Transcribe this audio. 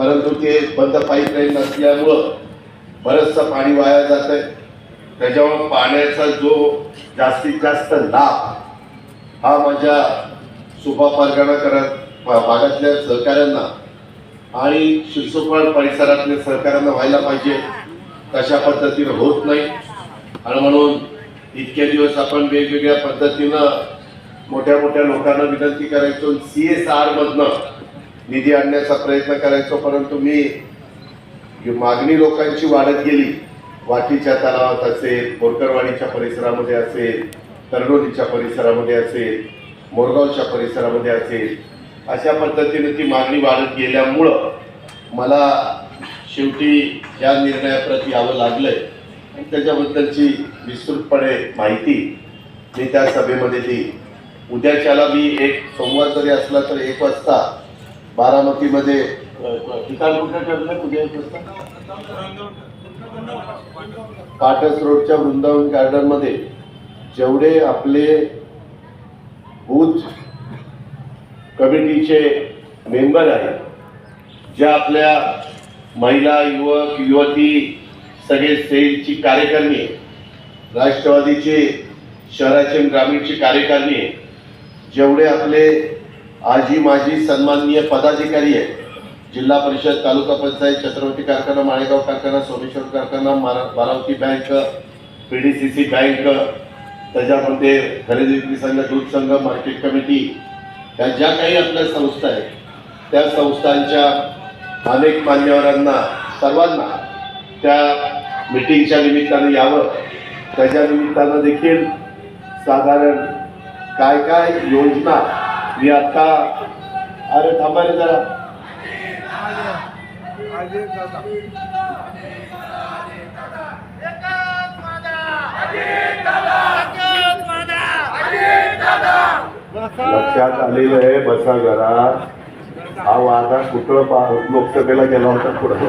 परंतु ते बंद पाईपलाईन नसल्यामुळं बरंचसं पाणी वाया जात आहे त्याच्यामुळं पाण्याचा जो जास्तीत जास्त लाभ हा माझ्या सुभा परगणा करत भागातल्या सहकाऱ्यांना आणि शिरसोपाळ परिसरातल्या सहकाऱ्यांना व्हायला पाहिजे. तशा पद्धतीनं होत नाही. आणि म्हणून इतके दिवस आपण वेगवेगळ्या पद्धतीनं मोठ्या मोठ्या लोकांना विनंती करायचो. सी एस आरमधनं निधी आणण्याचा प्रयत्न करायचो परंतु मी मागणी लोकांची वाढत गेली वाटीच्या तलावात असेल बोरकरवाडीच्या परिसरामध्ये असेल तरडोलीच्या परिसरामध्ये असेल मोरगावच्या परिसरामध्ये असेल अशा पद्धतीने ती मागणी वाढत गेल्यामुळं मला शेवटी या निर्णयाप्रती यावं लागलंय. आणि त्याच्याबद्दलची विस्तृतपणे माहिती मी त्या सभेमध्ये दिली उद्याच्याला मी एक सोमवार जरी असला तर एक वाजता बारामतीमध्ये ठिकाण ठरलं वाजता पाटस रोडच्या वृंदावन गार्डनमध्ये जेवढे आपले बूथ कमिटीचे मेंबर आहेत ज्या आपल्या महिला युवक युवती सगळे सेलची कार्यकारिणी. राष्ट्रवादीचे शहराचे ग्रामीणची कार्यकारिणी. जेवढे आपले आजी माझी सन्माननीय पदाधिकारी आहे जिल्हा परिषद तालुका पंचायत छत्रपती कारखाना माळेगाव कारखाना सोमेश्वर कारखाना मारा बारावती bank P D C C bank त्याच्यामध्ये खरेदी विक्री संघ दूध संघ मार्केट कमिटी या ज्या काही आपल्या संस्था आहेत त्या संस्थांच्या अनेक मान्यवरांना सर्वांना त्या मिटिंगच्या निमित्तानं यावं. त्याच्या निमित्तानं देखील साधारण काय काय योजना मी आता अरे थांबा रे जरा. लक्षात आलेलं आहे बसा घरात हा वादा कुठं लोकसभेला गेला होता पुढे.